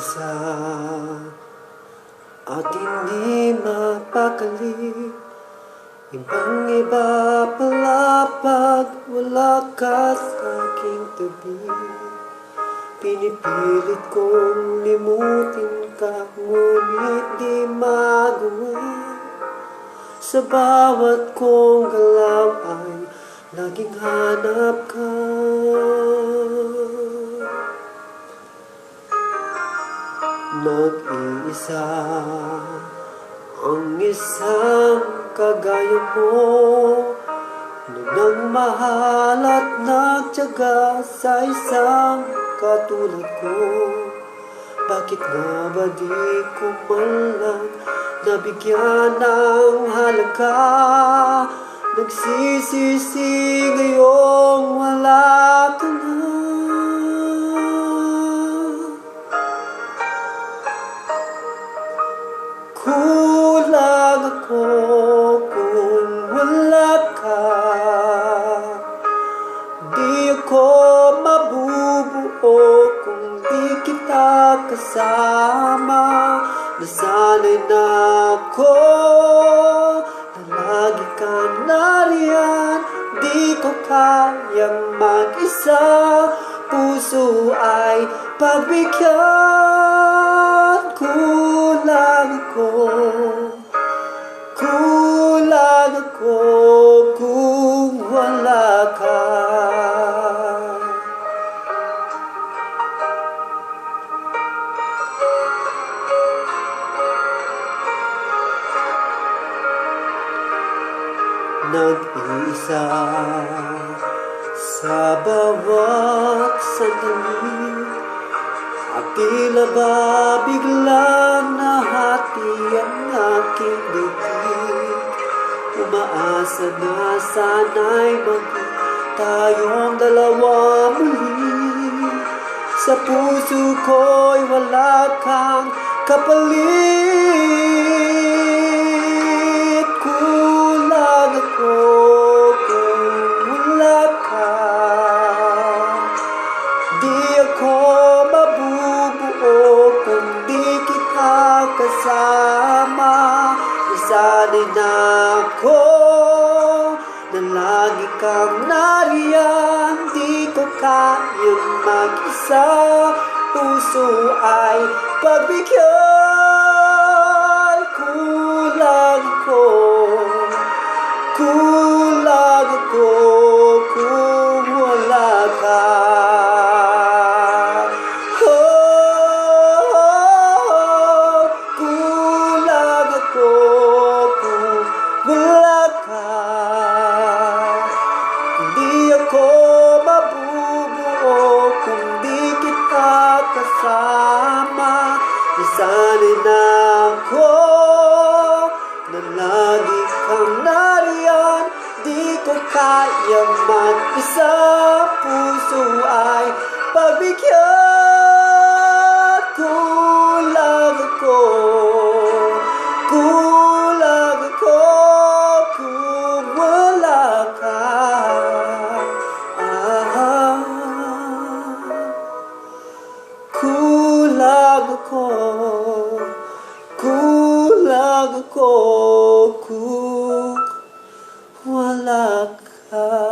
Nag-iisa At hindi mapakali. Ibang iba pala pag wala ka sa aking tabi. Pinipilit kong limutin ka Ngunit di magawa Sa bawat kong galaw ay Laging hanap ka Nag-iisa Ang isang kagaya mo Nagmahal at nagtyaga sa isang katulad ko. Bakit nga ba di ko man lang nabigyan ng halaga? Nagsisisi ngayong wala ka na kita kasama Nasanay na ako na lagi kang nariyan. Di ko kayang mag-isa. Puso ay pagbigyan Nag-iisa sa bawat sandali At tila ba biglang nahati ang aking dibdib? Umaasa na sana'y maging tayong dalawa muli. Sa puso ko'y wala kang kapalit ako mabubuo kung di kita kasama. Na ako na lagi kang nariyan. Di ko kayang mag-isa. Puso ay pagbigyan Kulang ako Nasanay na lagi kang nariyan Di ko kayang mag-isa. Puso ay pagbigyan kung wala ka